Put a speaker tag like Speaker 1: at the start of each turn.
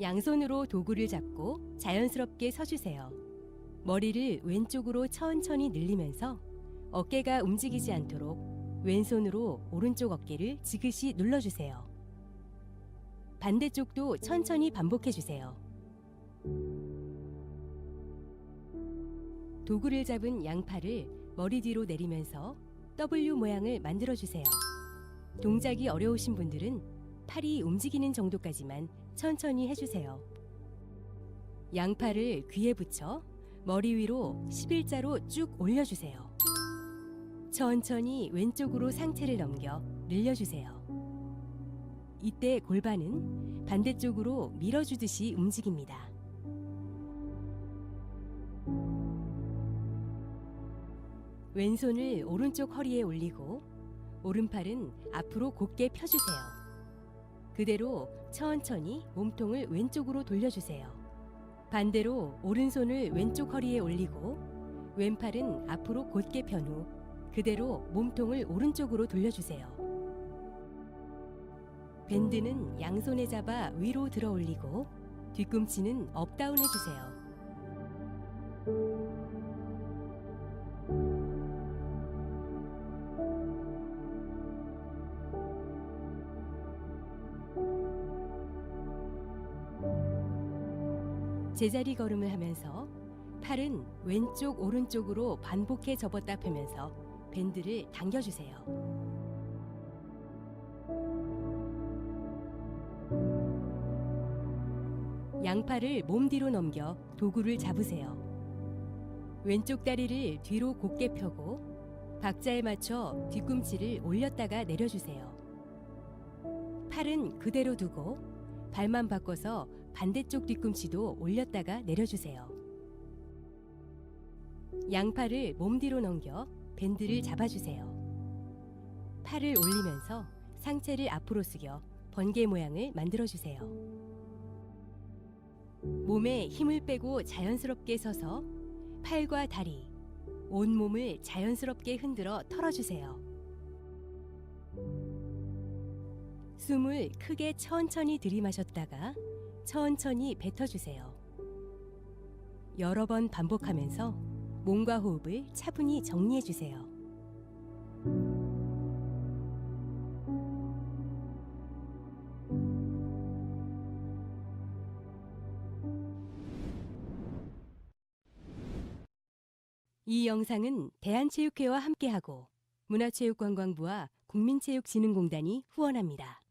Speaker 1: 양손으로 도구를 잡고 자연스럽게 서주세요. 머리를 왼쪽으로 천천히 늘리면서 어깨가 움직이지 않도록 왼손으로 오른쪽 어깨를 지그시 눌러주세요. 반대쪽도 천천히 반복해주세요. 도구를 잡은 양팔을 머리 뒤로 내리면서 W 모양을 만들어주세요. 동작이 어려우신 분들은 팔이 움직이는 정도까지만 천천히 해주세요. 양팔을 귀에 붙여 머리 위로 11자로 쭉 올려주세요. 천천히 왼쪽으로 상체를 넘겨 늘려주세요. 이때 골반은 반대쪽으로 밀어주듯이 움직입니다. 왼손을 오른쪽 허리에 올리고 오른팔은 앞으로 곧게 펴주세요. 그대로 천천히 몸통을 왼쪽으로 돌려주세요. 반대로 오른손을 왼쪽 허리에 올리고 왼팔은 앞으로 곧게 편 후 그대로 몸통을 오른쪽으로 돌려주세요. 밴드는 양손에 잡아 위로 들어 올리고 뒤꿈치는 업다운 해주세요. 제자리 걸음을 하면서 팔은 왼쪽 오른쪽으로 반복해 접었다 펴면서 밴드를 당겨주세요. 양팔을 몸 뒤로 넘겨 도구를 잡으세요. 왼쪽 다리를 뒤로 곧게 펴고 박자에 맞춰 뒤꿈치를 올렸다가 내려주세요. 팔은 그대로 두고 발만 바꿔서 반대쪽 뒤꿈치도 올렸다가 내려주세요. 양팔을 몸 뒤로 넘겨 밴드를 잡아주세요. 팔을 올리면서 상체를 앞으로 숙여 번개 모양을 만들어주세요. 몸에 힘을 빼고 자연스럽게 서서 팔과 다리, 온 몸을 자연스럽게 흔들어 털어주세요. 숨을 크게 천천히 들이마셨다가 천천히 뱉어주세요. 여러 번 반복하면서 몸과 호흡을 차분히 정리해주세요. 이 영상은 대한체육회와 함께하고 문화체육관광부와 국민체육진흥공단이 후원합니다.